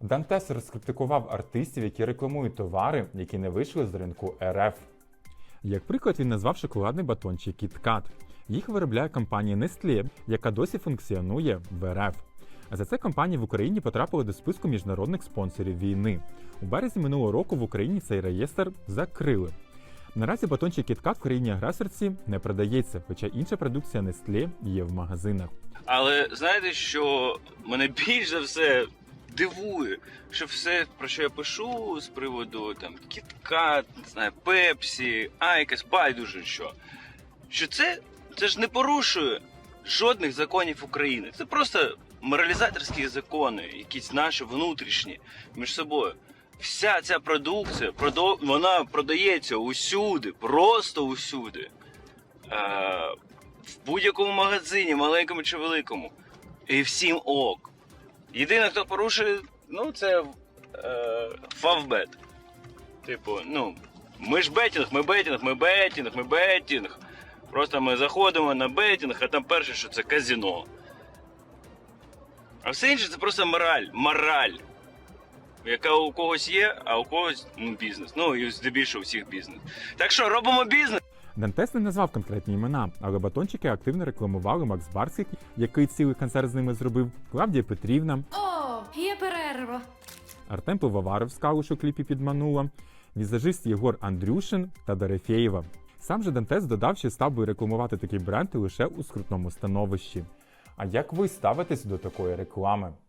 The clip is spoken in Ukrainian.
Дантес розкритикував артистів, які рекламують товари, які не вийшли з ринку РФ. Як приклад, він назвав шоколадний батончик KitKat. Їх виробляє компанія Nestlé, яка досі функціонує в РФ. А за це компанії в Україні потрапили до списку міжнародних спонсорів війни. У березні минулого року в Україні цей реєстр закрили. Наразі батончик KitKat в країні агресорці не продається, хоча інша продукція Nestlé є в магазинах. Але знаєте, що мене більш за все дивує, що все, про що я пишу з приводу там кіткат, не знаю, пепсі, айкос, байдуже що. Що це, це ж не порушує жодних законів України. Це просто моралізаторські закони, якісь наші внутрішні між собою. Вся ця продукція вона продається усюди, просто усюди. В будь-якому магазині, маленькому чи великому. І всім ок. Єдине, хто порушує, ну, це е, фавбет. Типу, ну, ми ж бетінг, ми бетінг, ми бетінг, ми бетінг. Просто ми заходимо на бетінг, а там перше, що це казіно. А все інше це просто мораль. Мораль. Яка у когось є, а у когось ну, бізнес. Ну і здебільшого всіх бізнес. Так що робимо бізнес. Дантес не назвав конкретні імена, але батончики активно рекламували Макс Барський, який цілий концерт з ними зробив, Клавдія Петрівна, О, є перерва. Артем Пивоваров з калуш у кліпі підманула, візажист Єгор Андрюшин та Дерефєєва. Сам же Дантес додав, що став би рекламувати такі бренди лише у скрутному становищі. А як ви ставитесь до такої реклами?